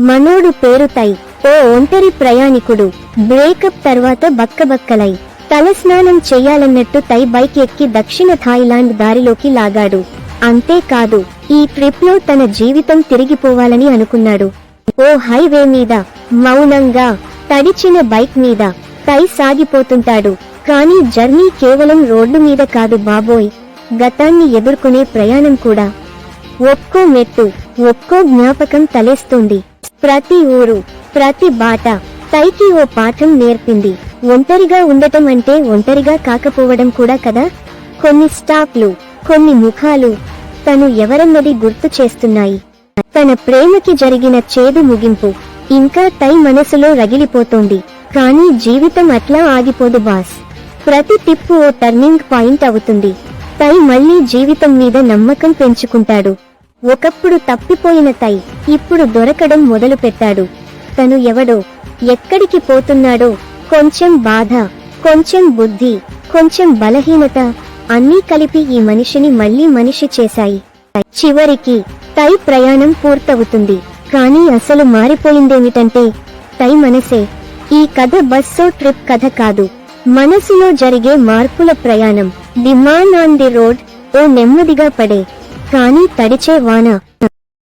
మనోడు పేరు తై ఓ ఒంటరి ప్రయాణికుడు. బ్రేకప్ తర్వాత బక్కబక్కలై. తలస్నానం చెయ్యాలన్నట్టు తై బైక్ ఎక్కి దక్షిణ థాయిలాండ్ దారిలోకి లాగాడు. అంతేకాదు ఈ ట్రిప్లో తన జీవితం తిరిగిపోవాలని అనుకున్నాడు. ఓ హైవే మీద మౌనంగా తడిచిన బైక్ మీద తై సాగిపోతుంటాడు. కానీ జర్నీ కేవలం రోడ్డు మీద కాదు బాబోయ్. గతాన్ని ఎదుర్కొనే ప్రయాణం కూడా. ఒక్కో మెట్టు ఒక్కో జ్ఞాపకం తలేస్తుంది. ప్రతి ఊరు ప్రతి బాట తైకి ఓ పాఠం నేర్పింది. ఒంటరిగా ఉండటం అంటే ఒంటరిగా కాకపోవడం కూడా కదా? కొన్ని స్టాప్లు కొన్ని ముఖాలు తను ఎవరన్నది గుర్తు చేస్తున్నాయి. తన ప్రేమకి జరిగిన చేదు ముగింపు ఇంకా తై మనసులో రగిలిపోతోంది. కానీ జీవితం అట్లా ఆగిపోదు బాస్. ప్రతి టిప్పు ఓ టర్నింగ్ పాయింట్ అవుతుంది. తై మళ్ళీ జీవితం మీద నమ్మకం పెంచుకుంటాడు. ఒకప్పుడు తప్పిపోయిన తై ఇప్పుడు దొరకడం మొదలు పెట్టాడు తను ఎవడో ఎక్కడికి పోతున్నాడో కొంచెం బాధ కొంచెం బుద్ధి కొంచెం బలహీనత అన్నీ కలిపి ఈ మనిషిని మళ్ళీ మనిషి చేశాయి. చివరికి తై ప్రయాణం పూర్తవుతుంది. కానీ అసలు మారిపోయిందేమిటంటే తై మనసే. ఈ కథ బస్సో ట్రిప్ కథ కాదు. మనసులో జరిగే మార్పుల ప్రయాణం. The man on the road ఓ నెమ్మదిగా పడే కానీ తడిచే వాన.